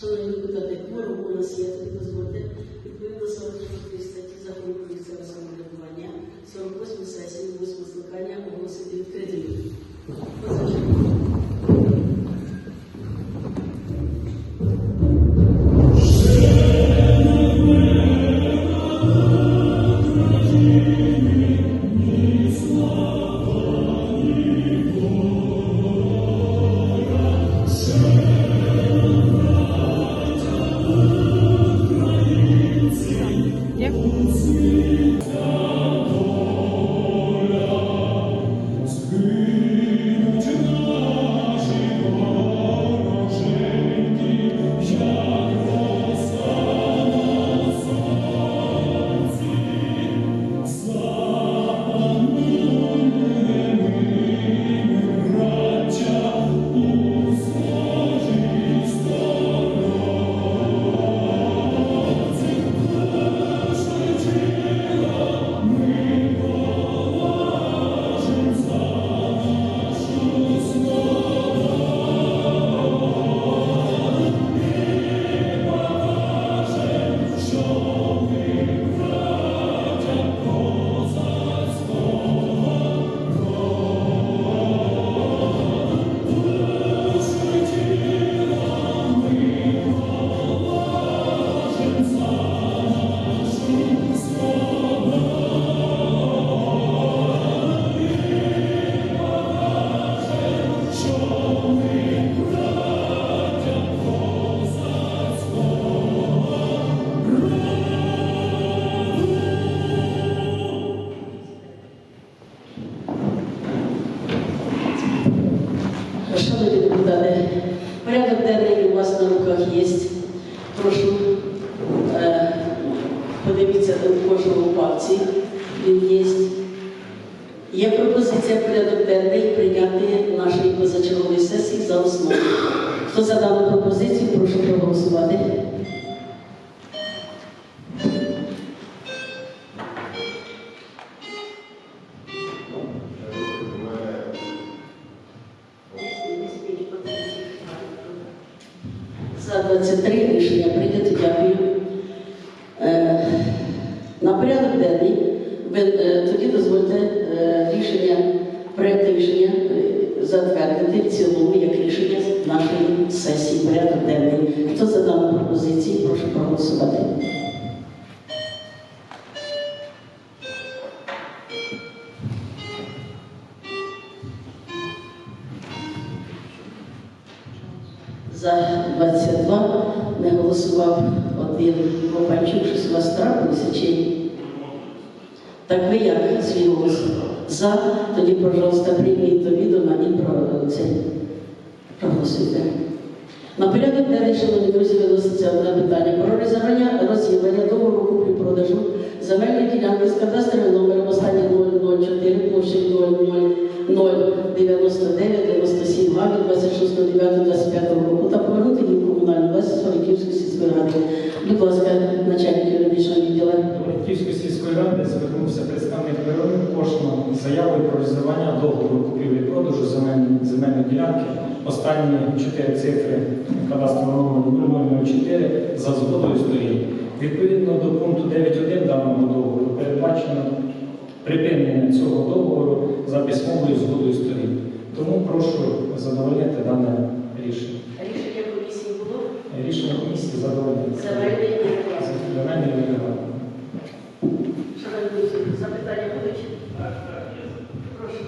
Шановні депутати, кворум у нас є, тоді дозвольте. Відповідно 44 статті закону про місцеве самоврядування, 48 сесії, 8 скликання оголосити відкритими. Він є. Пропозиція порядок денний прийняти нашої позачергової сесії за основу. Хто за дану пропозицію, прошу проголосувати. За 23 рішення прийнято. Дякую. Е, на порядок денний тоді дозвольте е, рішення, проєкт рішення е, затвердити в цілому як рішення нашої сесії порядок денний. Хто за дану пропозицію, прошу проголосувати. За 22 не голосував один Копанчук, щось у вас трапилося чи? Так ви як свій голос? За, тоді, пожалуйста, прийміть до відома і про це проголосуйте. На порядок денний, шановні друзі, виноситься одне питання про розірвання розірвання договору куплі-продажу земельної ділянки з кадастровим номером останній 004 площі 00099 97 га від 26.09.25 року та повернути в комунальну власність Франківської сільської ради. Будь ласка, начальник юридичного відділу. До Київської сільської ради звернувся представник Кошма з заявою про розірвання договору купівлі-продажу земель- земельної ділянки. Останні чотири цифри кадастрового номеру 004 за згодою сторін. Відповідно до пункту 9.1 даного договору передбачено припинення цього договору за письмовою згодою сторін. Тому прошу задовольнити дане рішення. Рішення комісії було Рішення комісії задовольнити. земельний відділ. Шановні друзі, запитання будуть? Прошу.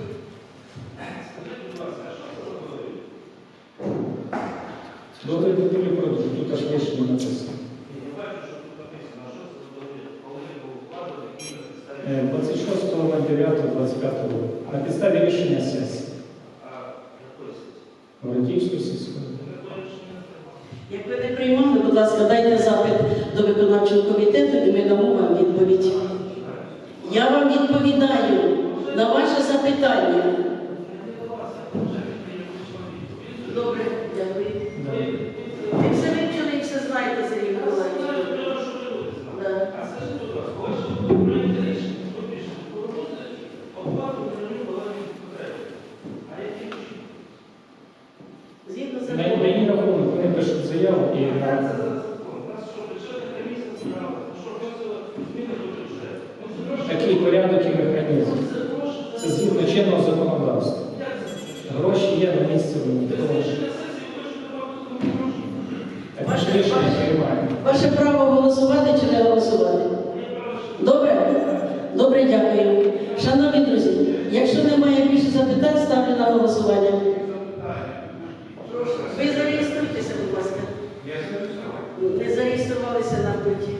Добре купівлі продажу, тут аж рішення написано. 26.09.25 року. На підставі рішення сесії. Городівської сільської. Як ви не приймали, будь ласка, дайте запит до виконавчого комітету і ми дамо вам відповідь. Я вам відповідаю на ваше запитання. Ми пишемо заяву і нам. Такий порядок і механізм. Це згідно чинного законодавства. Гроші є на місці вимогу. Так рішення. Ваше право голосувати чи не голосувати? Добре? Добре, дякую. Шановні друзі, якщо немає більше запитань, ставлю на голосування. реєструвалися на питі.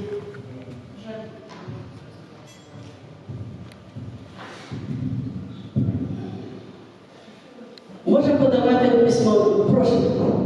Може подавати письмо. Прошу.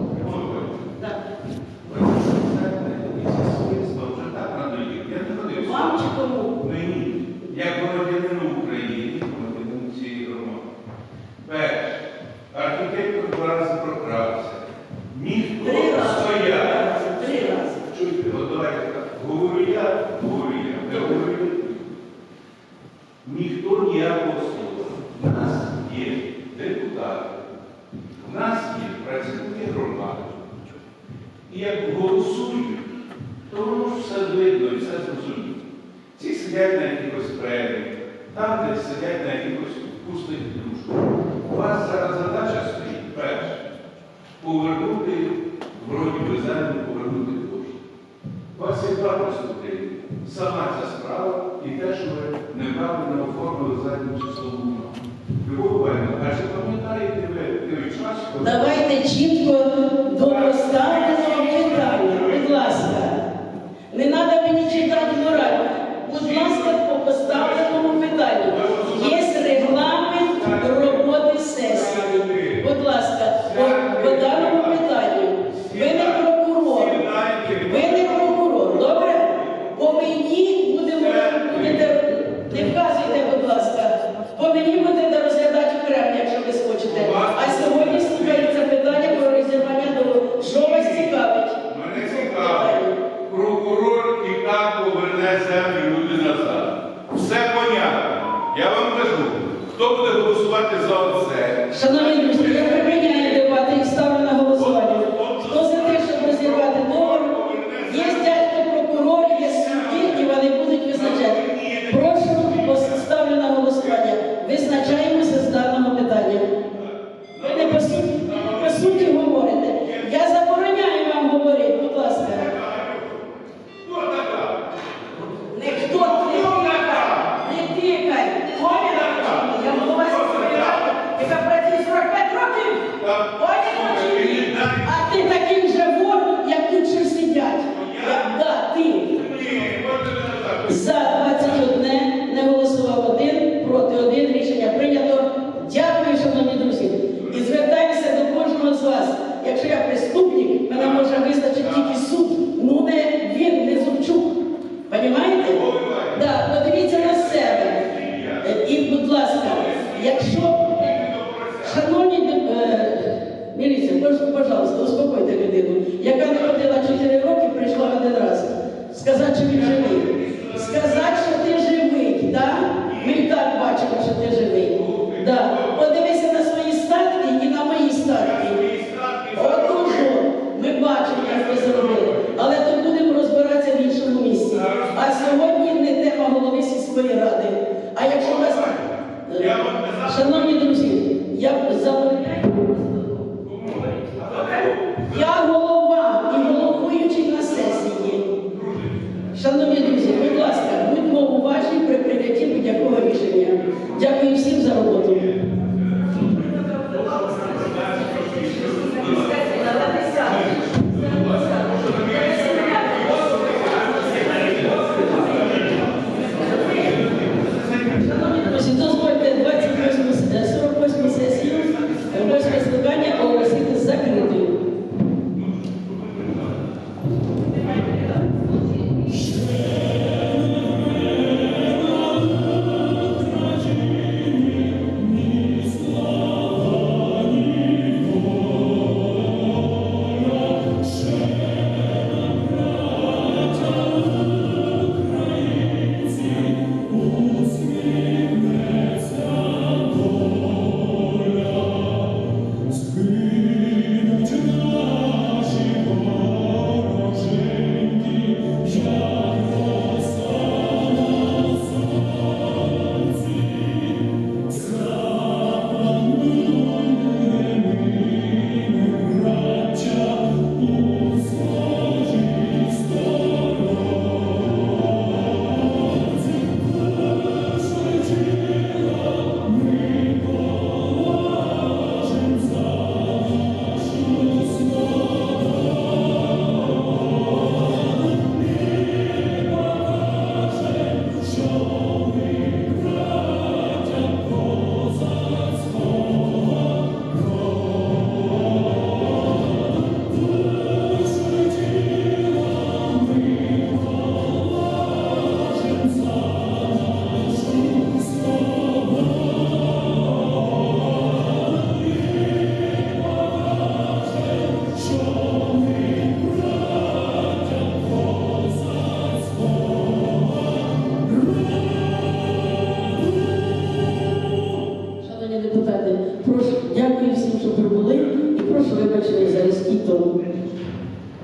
сидять на якихось преміях, там де сидять на якихось пустих дружках. У вас зараз задача стоїть перша повернути броню повернути кошти. У вас є два простути. Сама ця справа і те, що ви неправильно оформили задню числову. Ви буваєте, перше пам'ятаєте ви той час, коли... Todo-Poderoso, o Batesão do Сказати чи відчинити? Сказати